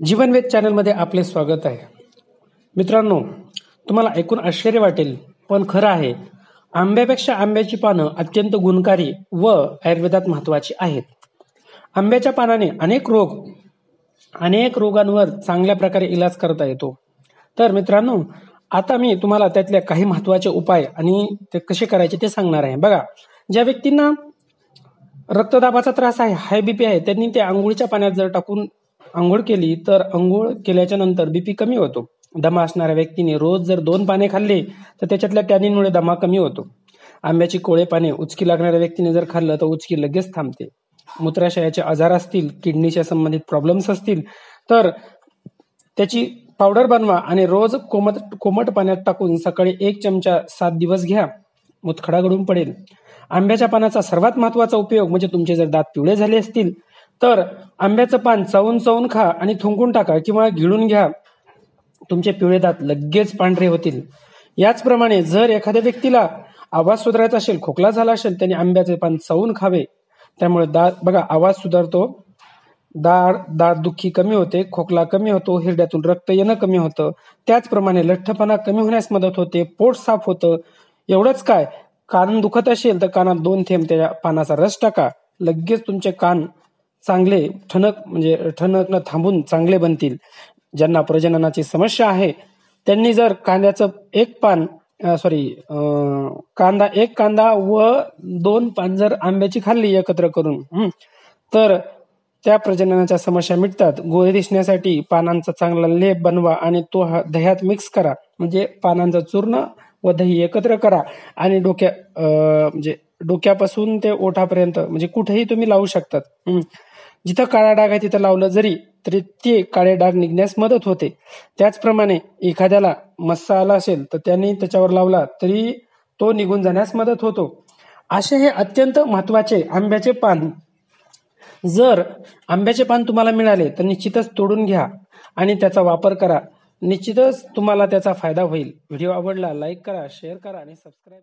जीवनवेद चॅनलमध्ये आपले स्वागत आहे. मित्रांनो तुम्हाला ऐकून आश्चर्य वाटेल पण खरं आहे आंब्यापेक्षा आंब्याची पानं अत्यंत गुणकारी व आयुर्वेदात महत्वाची आहेत. आंब्याच्या पानाने अनेक रोग अनेक रोगांवर चांगल्या प्रकारे इलाज करता येतो. तर मित्रांनो आता मी तुम्हाला त्यातल्या काही महत्त्वाचे उपाय आणि ते कसे करायचे ते सांगणार आहे. बघा ज्या व्यक्तींना रक्तदाबाचा त्रास आहे हाय बीपी आहे त्यांनी ते आंघोळीच्या पाण्यात जर टाकून आंघोळ केली तर आंघोळ केल्याच्यानंतर बीपी कमी होतो. दमा असणाऱ्या व्यक्तीने रोज जर दोन पाने खाल्ले तर त्याच्यातल्या टॅनिनमुळे दमा कमी होतो. आंब्याची कोळे पाने उचकी लागणाऱ्या व्यक्तीने जर खाल्लं तर उचकी लगेच थांबते. मूत्राशयाचे आजार असतील किडनीच्या संबंधित प्रॉब्लेम्स असतील तर त्याची पावडर बनवा आणि रोज कोमट कोमट पाण्यात टाकून सकाळी एक चमचा सात दिवस घ्या. मुतखडा घडून पडेल. आंब्याच्या पानाचा सर्वात महत्त्वाचा उपयोग म्हणजे तुमचे जर दात पिवळे झाले असतील तर आंब्याचं पान चावून चावून खा आणि थुंकून टाका किंवा गिळून घ्या. तुमचे पिवळे दात लगेच पांढरे होतील. याचप्रमाणे जर एखाद्या व्यक्तीला आवाज सुधारायचा असेल खोकला झाला असेल त्याने आंब्याचे पान चावून खावे. त्यामुळे दात बघा आवाज सुधारतो. दाढ दाढ दुखी कमी होते खोकला कमी होतो हिरड्यातून रक्त येणं कमी होतं. त्याचप्रमाणे लठ्ठपणा कमी होण्यास मदत होते पोट साफ होतं. एवढंच काय कान दुखत असेल तर कानात दोन थेंब त्या पानाचा रस टाका. लगेच तुमचे कान चांगले ठणक म्हणजे ठणक न थांबून चांगले बनतील ज्यांना प्रजननाची समस्या आहे त्यांनी जर कांद्याचं एक पान सॉरी कांदा एक कांदा व दोन पान जर आंब्याची खाल्ली एकत्र करून तर त्या प्रजननाच्या समस्या मिटतात. गोळे दिसण्यासाठी पानांचा चांगला लेप बनवा आणि तो हा दह्यात मिक्स करा. म्हणजे पानांचं चूर्ण व दही एकत्र करा आणि डोक्या म्हणजे डोक्यापासून ते ओठापर्यंत म्हणजे कुठेही तुम्ही लावू शकतात. जिथं काळा डाग आहे तिथं लावलं जरी तरी ते काळे डाग निघण्यास मदत होते. त्याचप्रमाणे एखाद्याला मस्सा आला असेल तर त्यांनी त्याच्यावर लावला तरी तो निघून जाण्यास मदत होतो. असे हे अत्यंत महत्त्वाचे आंब्याचे पान. जर आंब्याचे पान तुम्हाला मिळाले तर निश्चितच तोडून घ्या आणि त्याचा वापर करा. निश्चितच तुम्हाला त्याचा फायदा होईल. व्हिडिओ आवडला लाईक करा शेअर करा आणि सबस्क्राईब